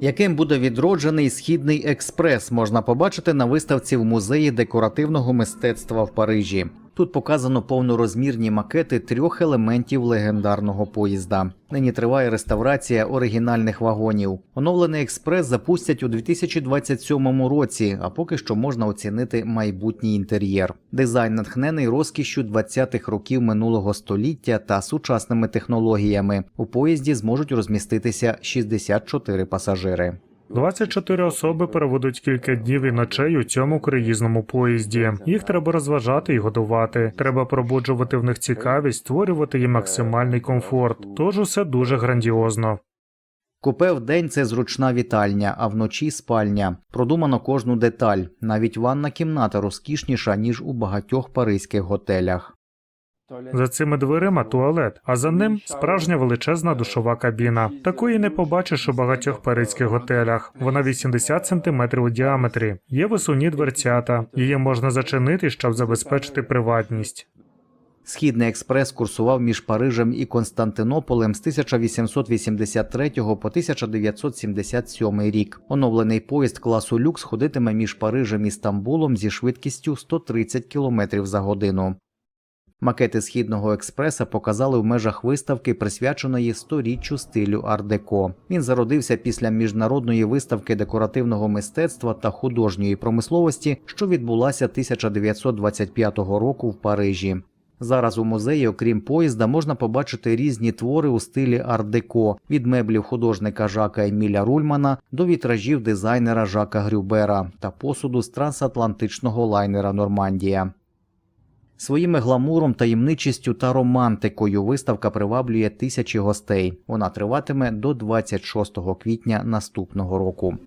Яким буде відроджений східний експрес, можна побачити на виставці в музеї декоративного мистецтва в Парижі. Тут показано повнорозмірні макети трьох елементів легендарного поїзда. Нині триває реставрація оригінальних вагонів. Оновлений експрес запустять у 2027 році, а поки що можна оцінити майбутній інтер'єр. Дизайн натхнений розкішшю 20-х років минулого століття та сучасними технологіями. У поїзді зможуть розміститися 64 пасажири. 24 особи переведуть кілька днів і ночей у цьому круїзному поїзді. Їх треба розважати і годувати. Треба пробуджувати в них цікавість, створювати їм максимальний комфорт. Тож усе дуже грандіозно. Купе в день це зручна вітальня, а вночі спальня. Продумано кожну деталь. Навіть ванна кімната розкішніша ніж у багатьох паризьких готелях. За цими дверима туалет, а за ним справжня величезна душова кабіна. Такої не побачиш у багатьох паризьких готелях. Вона 80 сантиметрів у діаметрі. Є висувні дверцята. Її можна зачинити, щоб забезпечити приватність. Східний експрес курсував між Парижем і Константинополем з 1883 по 1977 рік. Оновлений поїзд класу люкс ходитиме між Парижем і Стамбулом зі швидкістю 130 км за годину. Макети східного експреса показали в межах виставки, присвяченої сторіччю стилю ар-деко. Він зародився після міжнародної виставки декоративного мистецтва та художньої промисловості, що відбулася 1925 року в Парижі. Зараз у музеї, окрім поїзда, можна побачити різні твори у стилі ар-деко, від меблів художника Жака Еміля Рульмана до вітражів дизайнера Жака Грюбера та посуду з трансатлантичного лайнера Нормандія. Своїми гламуром, таємничістю та романтикою виставка приваблює тисячі гостей. Вона триватиме до 26 квітня наступного року.